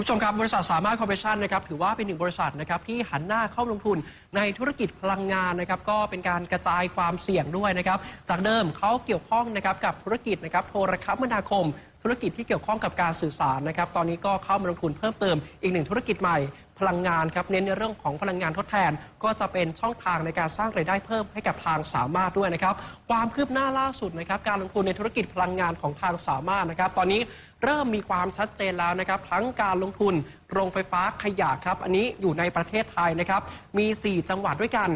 คุณผู้ชมครับ บริษัทสามารถคอร์ปอเรชั่นนะครับถือว่าเป็นหนึ่งบริษัทนะครับที่หันหน้าเข้าลงทุนในธุรกิจพลังงานนะครับก็เป็นการกระจายความเสี่ยงด้วยนะครับจากเดิมเขาเกี่ยวข้องนะครับกับธุรกิจนะครับโทรคมนาคม ธุรกิจที่เกี่ยวข้องกับการสื่อสารนะครับ ตอนนี้ก็เข้ามาลงทุนเพิ่มเติมอีกหนึ่งธุรกิจใหม่ พลังงานครับ เน้นในเรื่องของพลังงานทดแทน ก็จะเป็นช่องทางในการสร้างรายได้เพิ่มให้กับทางสามารถด้วยนะครับ ความคืบหน้าล่าสุดนะครับ การลงทุนในธุรกิจพลังงานของทางสามารถนะครับ ตอนนี้เริ่มมีความชัดเจนแล้วนะครับ ทั้งการลงทุนโรงไฟฟ้าขยะครับ อันนี้อยู่ในประเทศไทยนะครับ มี 4 จังหวัดด้วยกัน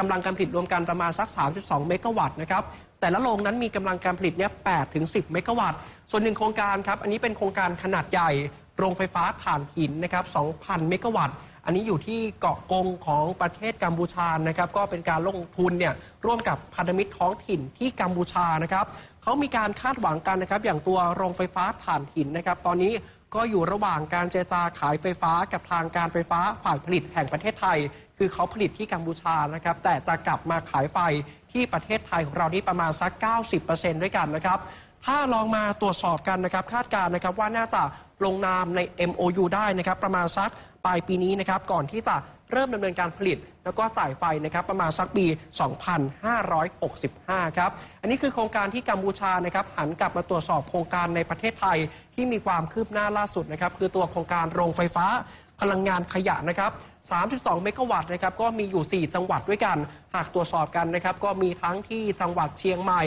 กำลังการผลิตรวมกันประมาณสัก 3.2 เมกะวัตต์นะครับแต่ละโรงนั้นมีกำลังการผลิตเนี่ย8ถึง 10 เมกะวัตต์ ส่วนหนึ่งโครงการครับ อันนี้เป็นโครงการขนาดใหญ่ โรงไฟฟ้าถ่านหินนะครับ 2,000 เมกะวัตต์ อันนี้อยู่ที่เกาะกงของประเทศกัมพูชานะครับ ก็เป็นการลงทุนเนี่ยร่วมกับพันธมิตรท้องถิ่นที่กัมพูชานะครับ เขามีการคาดหวังกันนะครับ อย่างตัวโรงไฟฟ้าถ่านหินนะครับ ตอนนี้ ก็อยู่ระหว่างการเจรจาขายไฟฟ้ากับทางการไฟฟ้าฝ่ายผลิตแห่งประเทศไทย คือเขาผลิตที่กัมพูชานะครับ แต่จะกลับมาขายไฟที่ประเทศไทยของเรานี่ประมาณสัก 90%ด้วยกันนะครับ ถ้าลองมาตรวจสอบกันนะครับคาดการณ์นะครับว่าน่าจะลงนามใน MOU ได้นะครับประมาณสักปลายปีนี้นะครับก่อนที่จะเริ่มดำเนินการผลิต แล้วก็จ่ายไฟนะครับประมาณสักปี 2565 ครับ อันนี้คือโครงการที่กัมพูชานะครับหันกลับมาตรวจสอบโครงการในประเทศไทยที่มีความคืบหน้าล่าสุดนะครับคือตัวโครงการโรงไฟฟ้าพลังงานขยะนะครับ 32 เมกะวัตต์นะครับก็มีอยู่ 4 จังหวัดด้วยกัน หากตรวจสอบกันนะครับก็มีทั้งที่จังหวัดเชียงใหม่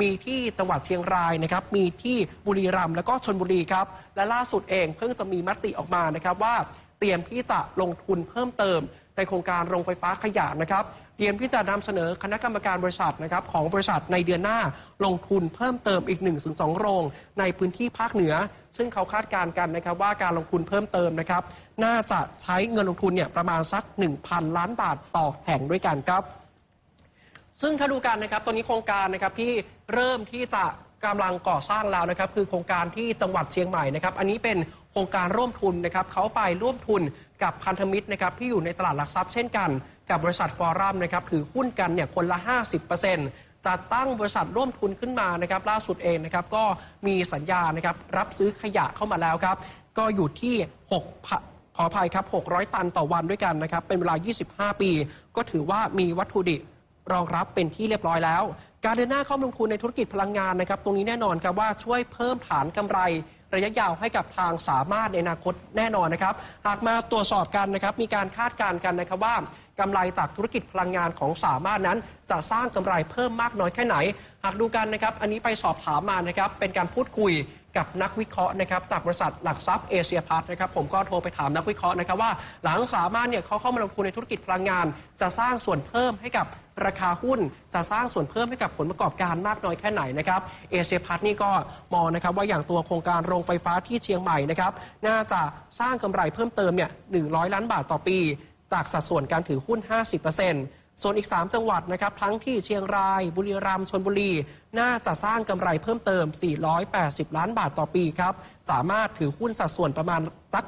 มีที่จังหวัดเชียงรายนะครับ มีที่บุรีรัมย์แล้วก็ชนบุรีครับ และล่าสุดเองเพิ่งจะมีมติออกมานะครับว่าเตรียมที่จะลงทุนเพิ่มเติม ในโครงการโรงไฟฟ้าขยะนะครับเตรียมที่จะนำเสนอคณะกรรมการบริษัทนะครับของบริษัทในเดือนหน้าลงทุนเพิ่มเติมอีก1นถึงสโรง ในพื้นที่ภาคเหนือ ซึ่งเขาคาดการณ์กันนะครับว่าการลงทุนเพิ่มเติมนะครับ น่าจะใช้เงินลงทุนเนี่ยประมาณสัก 1,000 ล้านบาทต่อแห่งด้วยกันครับ ซึ่งถ้าดูกันนะครับตอนนี้โครงการนะครับที่เริ่มที่จะกำลังก่อสร้างแล้วนะครับคือโครงการที่จังหวัดเชียงใหม่นะครับอันนี้เป็นโครงการร่วมทุนนะครับเขาไปร่วมทุนกับพันธมิตรนะครับที่อยู่ในตลาดหลักทรัพย์เช่นกัน กับบริษัทฟอรัมนะครับถือหุ้นกันเนี่ยคนละ 50%จะตั้งบริษัทร่วมทุนขึ้นมานะครับล่าสุดเองนะครับก็มีสัญญานะครับรับซื้อขยะเข้ามาแล้วครับก็อยู่ที่ 6ขออภัยครับ 600 ตันต่อวันด้วยกันนะครับ เป็นเวลา 25 ปี ก็ถือว่ามีวัตถุดิบ รองรับเป็นที่เรียบร้อยแล้ว การเดินหน้าเข้าลงทุนในธุรกิจพลังงานนะครับ ตรงนี้แน่นอนครับว่าช่วยเพิ่มฐานกำไร ระยะยาวให้กับทางสามารถในอนาคตแน่นอนนะครับ หากมาตรวจสอบกันนะครับมีการคาดการณ์กันนะครับว่ากำไรจากธุรกิจพลังงานของสามารถนั้น จะสร้างกำไรเพิ่มมากน้อยแค่ไหน หากดูกันนะครับ อันนี้ไปสอบถามมานะครับเป็นการพูดคุย กับนักวิเคราะห์นะครับจากบริษัทหลักทรัพย์เอเชียพาร์ทนะครับผมก็โทรไปถามนักวิเคราะห์นะครับว่าหลังสามารถเนี่ยเขาเข้ามาลงทุนในธุรกิจพลังงาน จะสร้างส่วนเพิ่มให้กับราคาหุ้นจะสร้างส่วนเพิ่มให้กับผลประกอบการมากน้อยแค่ไหนนะครับเอเชียพาร์ทนี่ก็มองนะครับว่าอย่างตัวโครงการโรงไฟฟ้าที่เชียงใหม่นะครับน่าจะสร้างกำไรเพิ่มเติมเนี่ย100 ล้านบาทต่อปี จากสัดส่วนการถือหุ้น 50% ส่วนอีก 3 จังหวัดนะครับทั้งที่เชียงราย บุรีรัมย์ชนบุรี น่าจะสร้างกำไรเพิ่มเติม 480 ล้านบาทต่อปีครับ สามารถถือหุ้นสัดส่วนประมาณสัก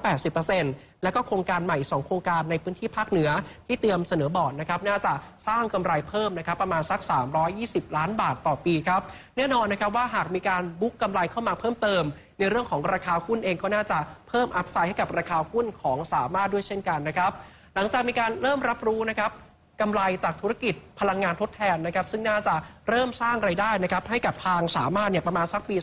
80%แล้วก็โครงการใหม่ 2 โครงการในพื้นที่ภาคเหนือ ที่เตรียมเสนอบอร์ดนะครับน่าจะสร้างกำไรเพิ่มนะครับประมาณสัก 320 ล้านบาทต่อปีครับแน่นอนนะครับว่าหากมีการบุ๊กกำไรเข้ามาเพิ่มเติม ในเรื่องของราคาหุ้นเองก็น่าจะเพิ่มอัพไซด์ให้กับราคาหุ้นของสามารถด้วยเช่นกันนะครับหลังจากมีการเริ่มรับรู้นะครับ กำไรจากธุรกิจพลังงานทดแทนนะครับซึ่งน่าจะเริ่มสร้างไรายได้นะครับให้กับทางสามารถเนี่ยประมาณสักปี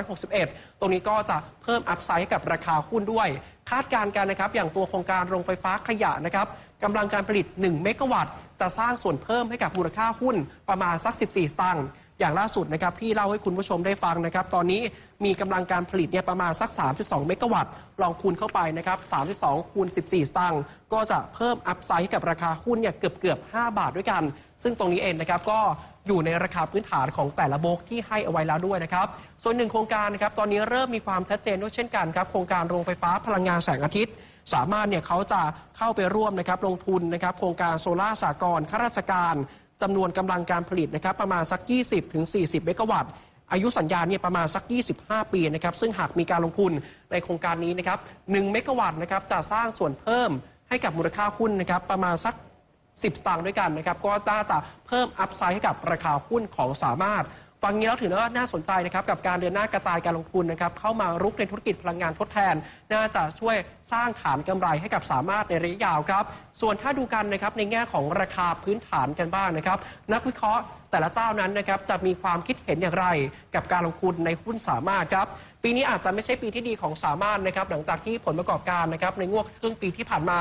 2561 ตรงนี้ก็จะเพิ่มอัพไซด์ให้กับราคาหุ้นด้วย คาดการณ์กันนะครับอย่างตัวโครงการโรงไฟฟ้าขยะนะครับกำลังการผลิต 1 เมกะวัตต์ จะสร้างส่วนเพิ่มให้กับมูลค่าหุ้นประมาณสัก 14 สตางค์ อย่างล่าสุดนะครับที่เล่าให้คุณผู้ชมได้ฟังนะครับ ตอนนี้มีกำลังการผลิตเนี่ยประมาณสัก 3.2 เมกะวัตต์ ลองคูณเข้าไปนะครับ 32 คูณ 14 สตางค์ก็จะเพิ่มอัพไซด์ให้กับราคาหุ้นเนี่ยเกือบเกือบ 5 บาทด้วยกัน ซึ่งตรงนี้เองนะครับก็อยู่ในราคาพื้นฐานของแต่ละโบกที่ให้เอาไว้แล้วด้วยนะครับ ส่วนหนึ่งโครงการนะครับตอนนี้เริ่มมีความชัดเจนด้วยเช่นกันครับ โครงการโรงไฟฟ้าพลังงานแสงอาทิตย์ สามารถเนี่ยเขาจะเข้าไปร่วมนะครับลงทุนนะครับโครงการโซลาร์สากรข้าราชการ จำนวนกำลังการผลิตนะครับประมาณสัก 20ถึง40 เมกะวัตต์ อายุสัญญาเนี่ยประมาณสัก 25 ปีนะครับซึ่งหากมีการลงทุนในโครงการนี้นะครับ1เมกะวัตต์นะครับจะสร้างส่วนเพิ่มให้กับมูลค่าหุ้นนะครับประมาณสัก 10 สตางค์ด้วยกันนะครับก็น่าจะเพิ่มอัพไซด์ให้กับราคาหุ้นของสามารถ ฟังนี้แล้วถือว่าน่าสนใจนะครับกับการเดินหน้ากระจายการลงทุนนะครับเข้ามารุกในธุรกิจพลังงานทดแทน น่าจะช่วยสร้างฐานกำไรให้กับสามารถในระยะยาวครับ ส่วนถ้าดูกันนะครับในแง่ของราคาพื้นฐานกันบ้างนะครับนักวิเคราะห์แต่ละเจ้านั้นนะครับจะมีความคิดเห็นอย่างไร กับการลงทุนในหุ้นสามารถครับปีนี้อาจจะไม่ใช่ปีที่ดีของสามารถนะครับหลังจากที่ผลประกอบการนะครับในงวดครึ่งปีที่ผ่านมา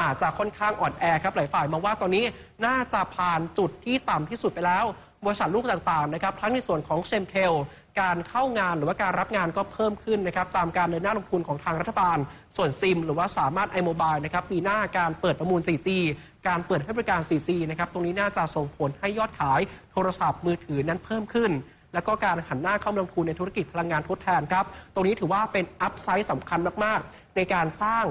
อาจจะค่อนข้างอ่อนแอครับหลายฝ่ายมองว่าตอนนี้น่าจะผ่านจุดที่ต่ำที่สุดไปแล้ว บริษัทลูกต่างๆนะครับทั้งในส่วนของเซมเทลการเข้างานหรือว่าการรับงานก็เพิ่มขึ้นนะครับตามการเดินหน้าลงทุนของทางรัฐบาล ส่วนซิม หรือว่าสามารถไอโมบายนะครับปีหน้าการเปิดประมูล 4G การเปิดให้บริการ 4G นะครับตรงนี้น่าจะส่งผลให้ยอดขายโทรศัพท์มือถือนั้นเพิ่มขึ้น แล้วก็การหันหน้าเข้ามาลงทุนในธุรกิจพลังงานทดแทนครับตรงนี้ถือว่าเป็นอัพไซด์สำคัญมากๆ ในการสร้าง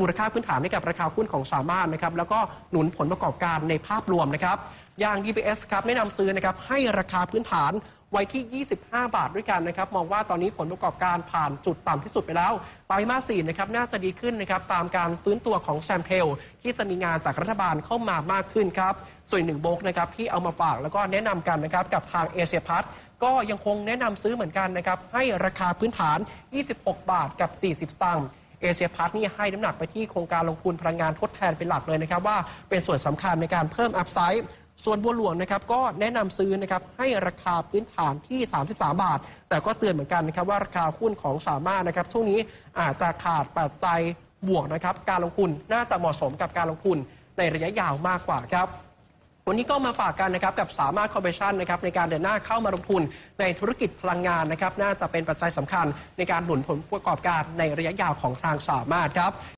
มูลค่าพื้นฐานให้กับราคาหุ้นของสามารถนะครับแล้วก็หนุนผลประกอบการในภาพรวมนะครับอย่าง DBS ครับแนะนำซื้อนะครับให้ราคาพื้นฐานไว้ที่ 25 บาทด้วยกันนะครับ มองว่าตอนนี้ผลประกอบการผ่านจุดต่ำที่สุดไปแล้วไตรมาส4นะครับน่าจะดีขึ้นนะครับ ตามการฟื้นตัวของแซมเทลที่จะมีงานจากรัฐบาลเข้ามามากขึ้นครับ ส่วนหนึ่งโบกนะครับที่เอามาฝากแล้วก็แนะนำกันนะครับ กับทางเอเชียพัทก็ยังคงแนะนำซื้อเหมือนกันนะครับ ให้ราคาพื้นฐาน 26 บาทกับ 40 สตางค์ เอเชียพาร์ทนี่ให้น้ำหนักไปที่โครงการลงทุนพลังงานทดแทนเป็นหลักเลยนะครับว่าเป็นส่วนสำคัญในการเพิ่มอัพไซด์ส่วนบัวหลวงนะครับก็แนะนำซื้อนะครับให้ราคาพื้นฐานที่ 33 บาท แต่ก็เตือนเหมือนกันนะครับว่าราคาหุ้นของสามารถนะครับช่วงนี้อาจจะขาดปัจจัยบวกนะครับการลงทุนน่าจะเหมาะสมกับการลงทุนในระยะยาวมากกว่าครับ วันนี้ก็มาฝากกันนะครับกับสามารถคอร์ปอเรชันนะครับในการเดินหน้าเข้ามาลงทุนในธุรกิจพลังงานนะครับน่าจะเป็นปัจจัยสำคัญในการหนุนผลประกอบการในระยะยาวของทางสามารถครับ